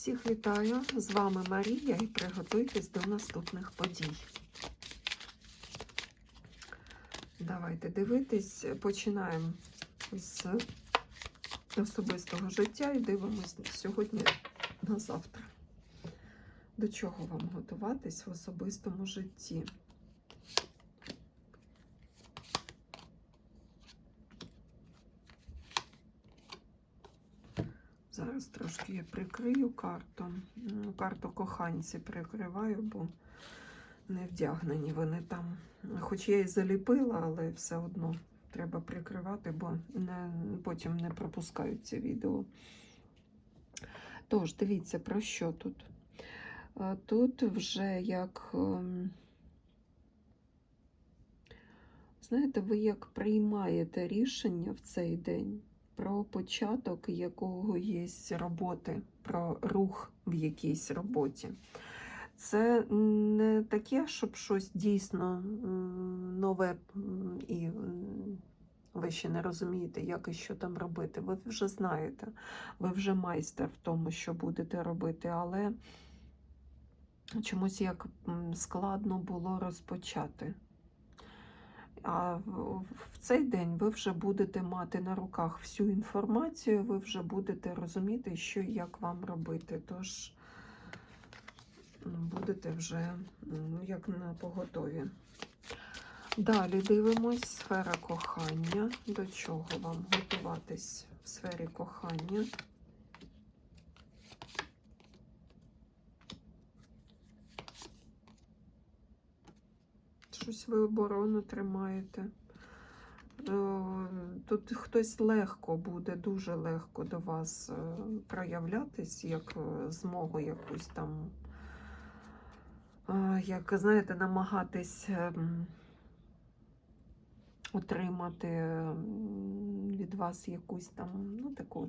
Всіх вітаю! З вами Марія і приготуйтесь до наступних подій. Давайте дивитись. Починаємо з особистого життя і дивимось сьогодні на завтра. До чого вам готуватись в особистому житті? Зараз трошки я прикрию карту. Ну, Карту коханці прикриваю, бо не вдягнені вони там. Хоч я і заліпила, але все одно треба прикривати, бо не, потім не пропускають це відео. Тож, дивіться, про що тут? Тут вже як, ем, знаєте, ви як приймаєте рішення в цей день про початок якоїсь роботи, про рух в якійсь роботі. Це не таке, щоб щось дійсно нове і ви ще не розумієте, як і що там робити. Ви вже знаєте, ви вже майстер в тому, що будете робити, але чомусь як складно було розпочати. А в цей день ви вже будете мати на руках всю інформацію, ви вже будете розуміти, що і як вам робити. Тож будете вже як на поготові. Далі дивимось сфера кохання. До чого вам готуватись в сфері кохання? Щось ви оборону тримаєте. Е, Тут хтось легко буде, дуже легко до вас е, проявлятись, як е, змогу якусь там, як, знаєте, намагатись отримати від вас якусь там, ну, таку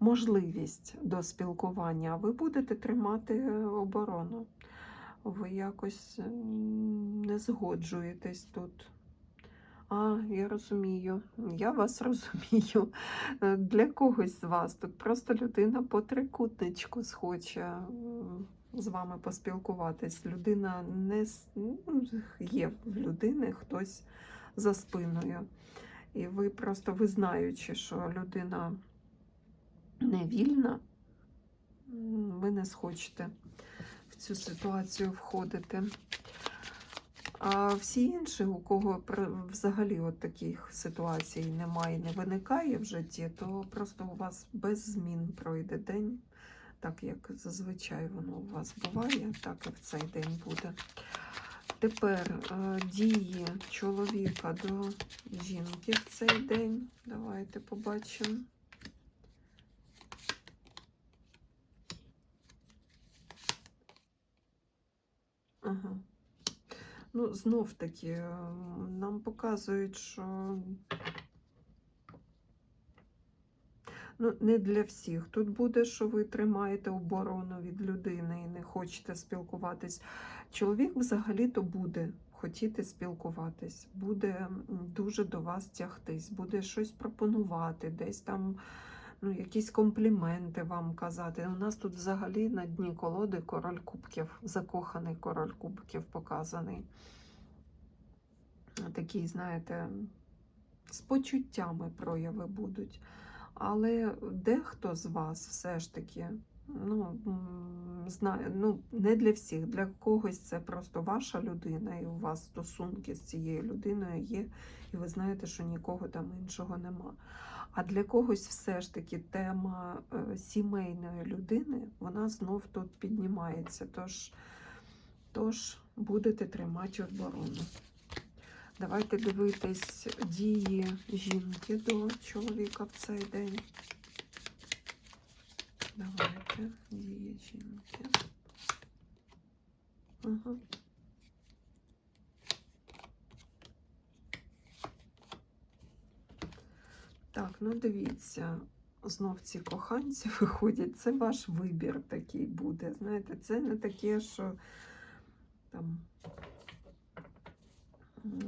можливість до спілкування, а ви будете тримати оборону ви якось не згоджуєтесь тут. А, я розумію, я вас розумію. Для когось з вас тут просто людина по трикутничку схоче з вами поспілкуватись. Людина не ну, є в людини хтось за спиною. І ви просто ви знаючи, що людина не вільна, ви не схочете цю ситуацію входити. А всі інші, у кого взагалі от таких ситуацій немає, не виникає в житті, то просто у вас без змін пройде день, так як зазвичай воно у вас буває, так і в цей день буде. Тепер е, дії чоловіка до жінки в цей день. Давайте побачимо. Ага. Ну, знов таки, е, нам показують, що ну, не для всіх. Тут буде, що ви тримаєте оборону від людини і не хочете спілкуватись. Чоловік взагалі-то буде хотіти спілкуватись, буде дуже до вас тягтись, буде щось пропонувати, десь там ну, якісь компліменти вам казати. У нас тут взагалі на дні колоди король кубків, закоханий король кубків показаний. Такий, знаєте, з почуттями прояви будуть. Але дехто з вас все ж таки, ну, м, знає, ну, не для всіх, для когось це просто ваша людина, і у вас стосунки з цією людиною є, і ви знаєте, що нікого там іншого нема. А для когось все ж таки тема е, сімейної людини, вона знов тут піднімається. Тож, тож будете тримати оборону. Давайте дивитись дії жінки до чоловіка в цей день. Давайте дії жінки. Ага. Так, ну дивіться, знов ці коханці виходять. Це ваш вибір такий буде. Знаєте, це не таке, що там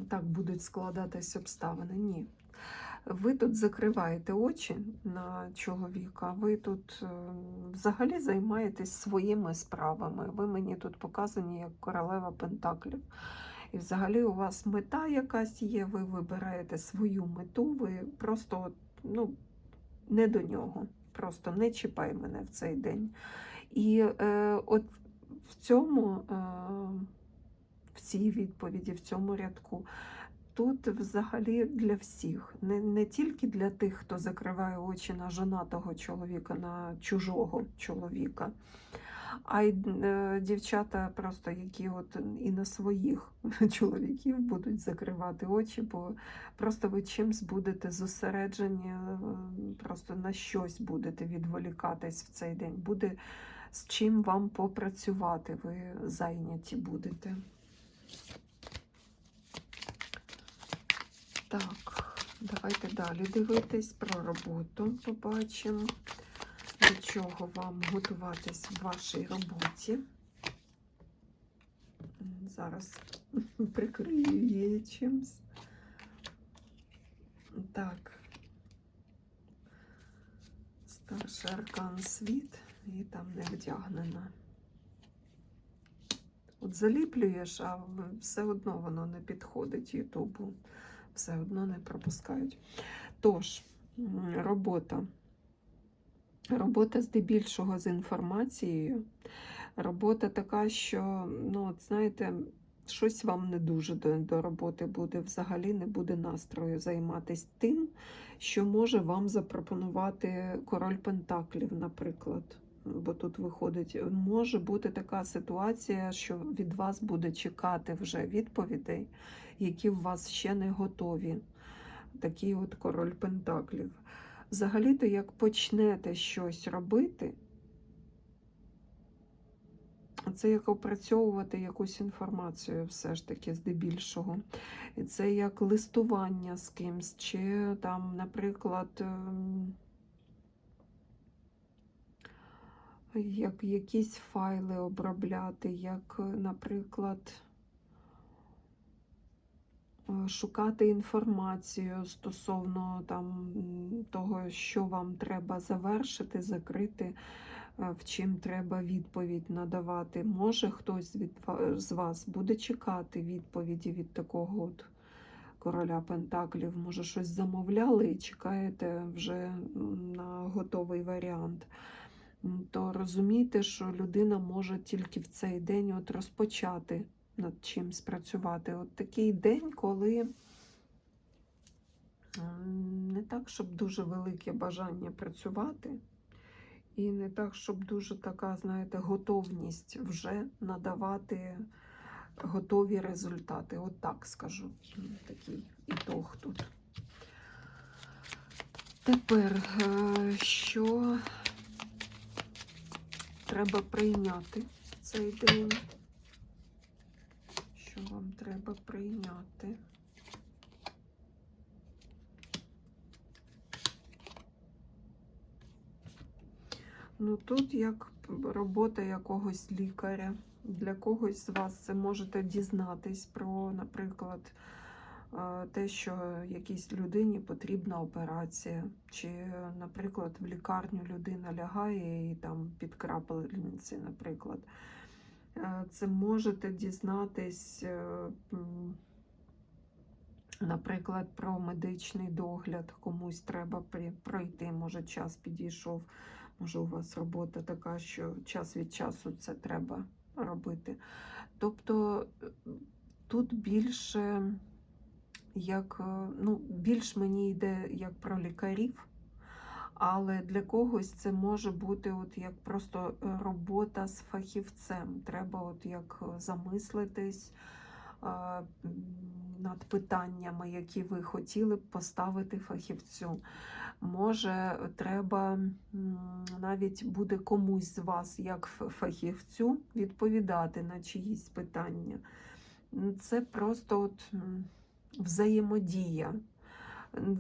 так будуть складатись обставини. Ні. Ви тут закриваєте очі на чоловіка, ви тут е, взагалі займаєтесь своїми справами. Ви мені тут показані як королева Пентаклів. І взагалі у вас мета якась є, ви вибираєте свою мету, ви просто ну, не до нього. Просто не чіпай мене в цей день. І е, от в цьому, е, в цій відповіді, в цьому рядку, тут взагалі для всіх, не, не тільки для тих, хто закриває очі на жонатого чоловіка, на чужого чоловіка, а й е, дівчата, просто які от і на своїх чоловіків будуть закривати очі, бо просто ви чимсь будете зосереджені, е, просто на щось будете відволікатись в цей день. Буде з чим вам попрацювати, ви зайняті будете. Так, давайте далі дивитись про роботу. Побачимо, до чого вам готуватись в вашій роботі. Зараз прикрию її чимось. Так. Старший аркан світ і там не вдягнена. От заліплюєш, а все одно воно не підходить Ютубу. Все одно не пропускають. Тож, робота. Робота здебільшого з інформацією. Робота така, що, ну, от знаєте, щось вам не дуже до, до роботи буде, взагалі не буде настрою займатися тим, що може вам запропонувати король Пентаклів, наприклад. Бо тут виходить, може бути така ситуація, що від вас буде чекати вже відповідей, які в вас ще не готові. Такий от король Пентаклів. Взагалі-то, як почнете щось робити, це як опрацьовувати якусь інформацію, все ж таки, здебільшого. Це як листування з кимсь, чи там, наприклад, як якісь файли обробляти, як, наприклад, е, шукати інформацію стосовно там того, що вам треба завершити, закрити, е, в чим треба відповідь надавати. Може хтось від з вас буде чекати відповіді від такого от короля Пентаклів, може щось замовляли і чекаєте вже на готовий варіант. То розумійте, що людина може тільки в цей день от розпочати над чимсь працювати. От такий день, коли не так, щоб дуже велике бажання працювати, і не так, щоб дуже така, знаєте, готовність вже надавати готові результати. От так скажу. Такий ітог тут. Тепер, е, що треба прийняти цей день? Що вам треба прийняти? Ну тут як робота якогось лікаря. Для когось з вас це можете дізнатись про, наприклад, те, що якійсь людині потрібна операція, чи, наприклад, в лікарню людина лягає і там під крапельниці, наприклад. Е, Це можете дізнатись, е, наприклад, про медичний догляд. Комусь треба пройти, може час підійшов. Може, у вас робота така, що час від часу це треба робити. Тобто е, тут більше як, е, ну, більш мені йде як про лікарів, але для когось це може бути от як просто е, робота з фахівцем. Треба от як е, замислитись над питаннями, які ви хотіли б поставити фахівцю. Може, треба навіть буде комусь з вас, як фахівцю, відповідати на чиїсь питання. Це просто от взаємодія.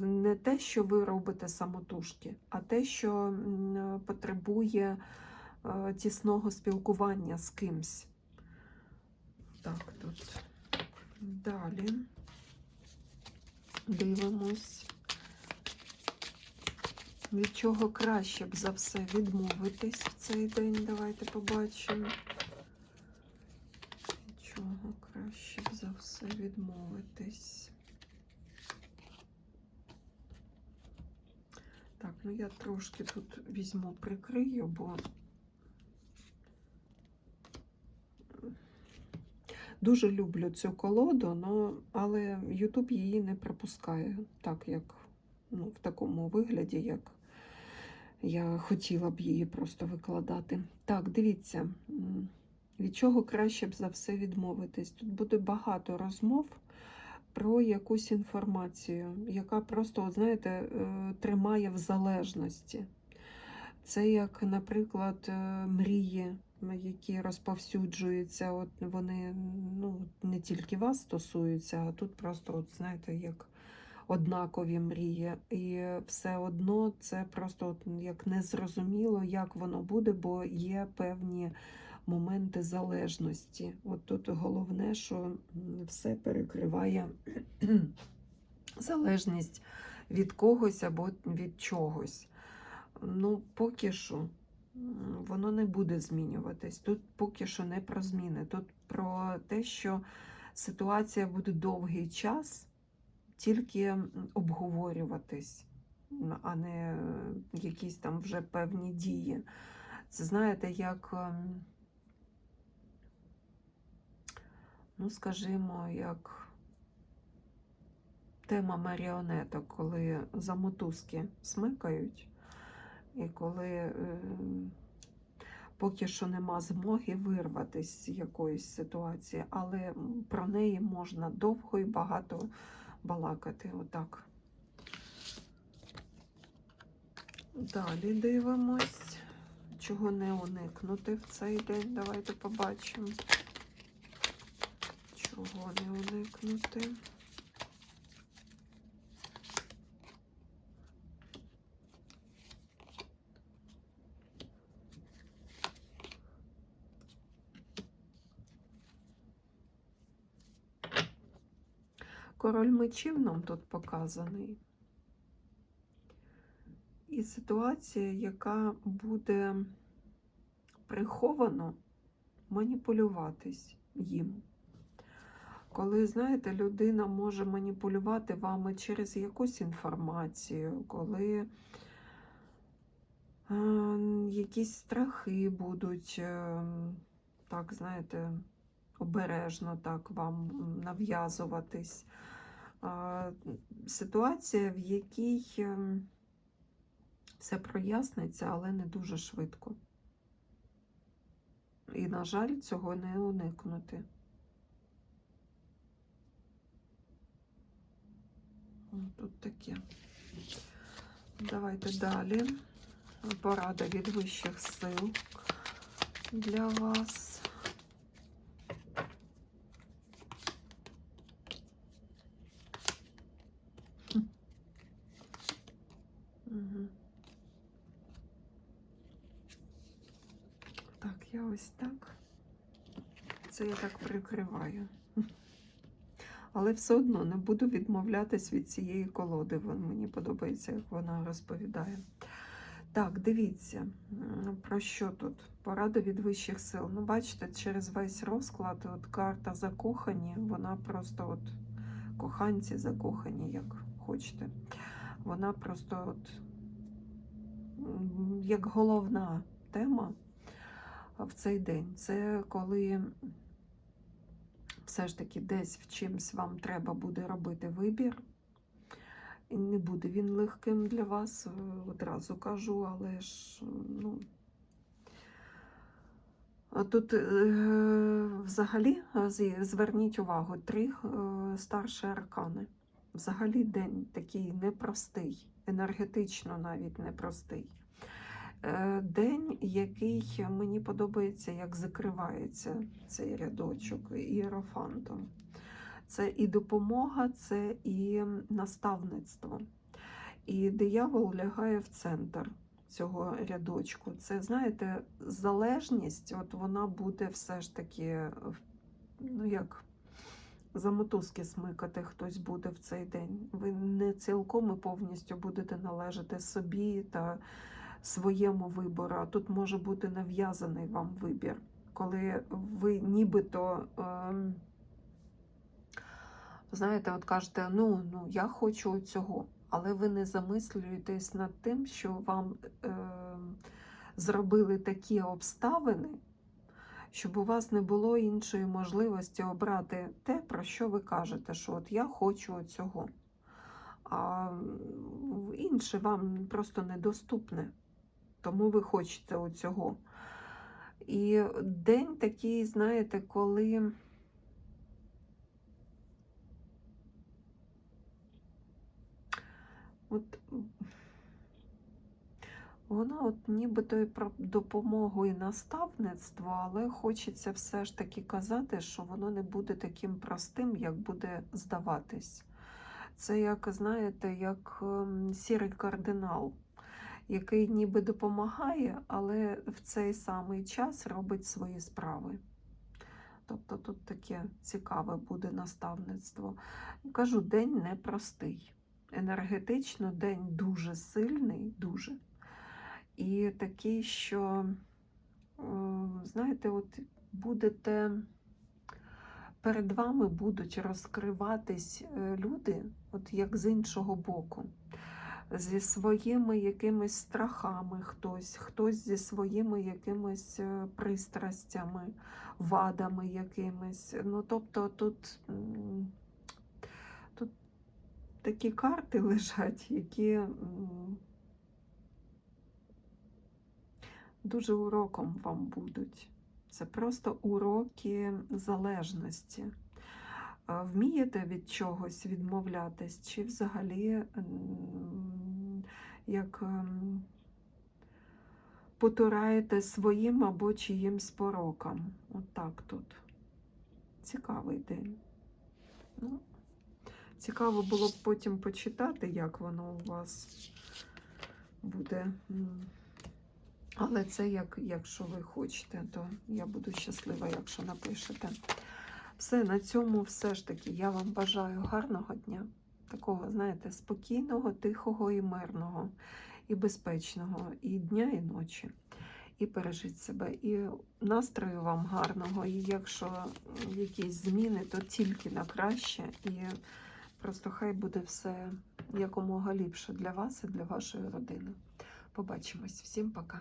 Не те, що ви робите самотужки, а те, що потребує е, тісного спілкування з кимсь. Так, тут далі дивимось Від чого краще б за все відмовитись в цей день? Давайте побачимо. Від чого краще б за все відмовитись? Так, ну я трошки тут візьму, прикрию, бо дуже люблю цю колоду, но, але YouTube її не пропускає так, як ну, в такому вигляді, як я хотіла б її просто викладати. Так, дивіться, від чого краще б за все відмовитись. Тут буде багато розмов про якусь інформацію, яка просто, от, знаєте, е, тримає в залежності. Це як, наприклад, е, мрії, які розповсюджуються, от вони ну, не тільки вас стосуються, а тут просто, от, знаєте, як однакові мрії. І все одно це просто от, як незрозуміло, як воно буде, бо є певні моменти залежності. От тут головне, що все перекриває залежність від когось або від чогось. Ну, поки що воно не буде змінюватись. Тут поки що не про зміни. Тут про те, що ситуація буде довгий час тільки обговорюватись, а не е, якісь там вже певні дії. Це знаєте, як, ну, скажімо, як тема маріонеток, коли за мотузки смикають, і коли е, поки що нема змоги вирватися з якоїсь ситуації, але про неї можна довго і багато балакати. Отак. Далі дивимось, чого не уникнути в цей день. Давайте побачимо. Чого не уникнути. Король мечів нам тут показаний. І ситуація, яка буде приховано маніпулюватись їм. Коли, знаєте, людина може маніпулювати вами через якусь інформацію, коли е, якісь страхи будуть, е, так, знаєте, обережно так вам нав'язуватись. Е, ситуація, в якій е, все проясниться, але не дуже швидко. І, на жаль, цього не уникнути. Тут таке. Давайте далі. Порада від вищих сил для вас. Так, я ось так. Це я так прикриваю. Але все одно не буду відмовлятись від цієї колоди. Мені подобається, як вона розповідає. Так, дивіться, про що тут? Порада від вищих сил. Ну, бачите, через весь розклад от карта закохані, вона просто от коханці закохані, як хочете. Вона просто от як головна тема в цей день. Це коли все ж таки десь в чимсь вам треба буде робити вибір. Не буде він легким для вас, е, одразу кажу, але ж, ну. Тут е, взагалі зверніть увагу, три е, старші аркани. Взагалі день такий непростий, енергетично навіть непростий. Е, День, який мені подобається, як закривається цей рядочок іерофантом. Це і допомога, це і наставництво. І диявол лягає в центр цього рядочку. Це, знаєте, залежність, от вона буде все ж таки, ну як, за мотузки смикати хтось буде в цей день. Ви не цілком і повністю будете належати собі та своєму вибору. А тут може бути нав'язаний вам вибір, коли ви нібито. ем, Знаєте, от кажете, ну, ну я хочу цього, але ви не замислюєтесь над тим, що вам е, зробили такі обставини, щоб у вас не було іншої можливості обрати те, про що ви кажете, що от я хочу цього. А інше вам просто недоступне. Тому ви хочете оцього. І день такий, знаєте, коли. От воно от нібито і про допомогу і наставництво, але хочеться все ж таки казати, що воно не буде таким простим, як буде здаватись. Це як, знаєте, як ем, сірий кардинал, який ніби допомагає, але в цей самий час робить свої справи. Тобто тут таке цікаве буде наставництво. Кажу, день непростий. Енергетично день дуже сильний, дуже. І такий, що, знаєте, от будете перед вами будуть розкриватись е, люди, от як з іншого боку, зі своїми якимись страхами хтось, хтось зі своїми якимись е, пристрастями, вадами якимись. Ну, тобто тут, тут такі карти лежать, які дуже уроком вам будуть. Це просто уроки залежності. Вмієте від чогось відмовлятись, чи взагалі як ем, потураєте своїм або чиїмсь порокам. Отак тут. Цікавий день. Ну, цікаво було б потім почитати, як воно у вас буде. Але це як, якщо ви хочете, то я буду щаслива, якщо напишете. Все, на цьому все ж таки. Я вам бажаю гарного дня, такого, знаєте, спокійного, тихого і мирного, і безпечного, і дня, і ночі. І бережіть себе. І настрою вам гарного. І якщо якісь зміни, то тільки на краще. І просто хай буде все якомога ліпше для вас і для вашої родини. Побачимось. Всім пока.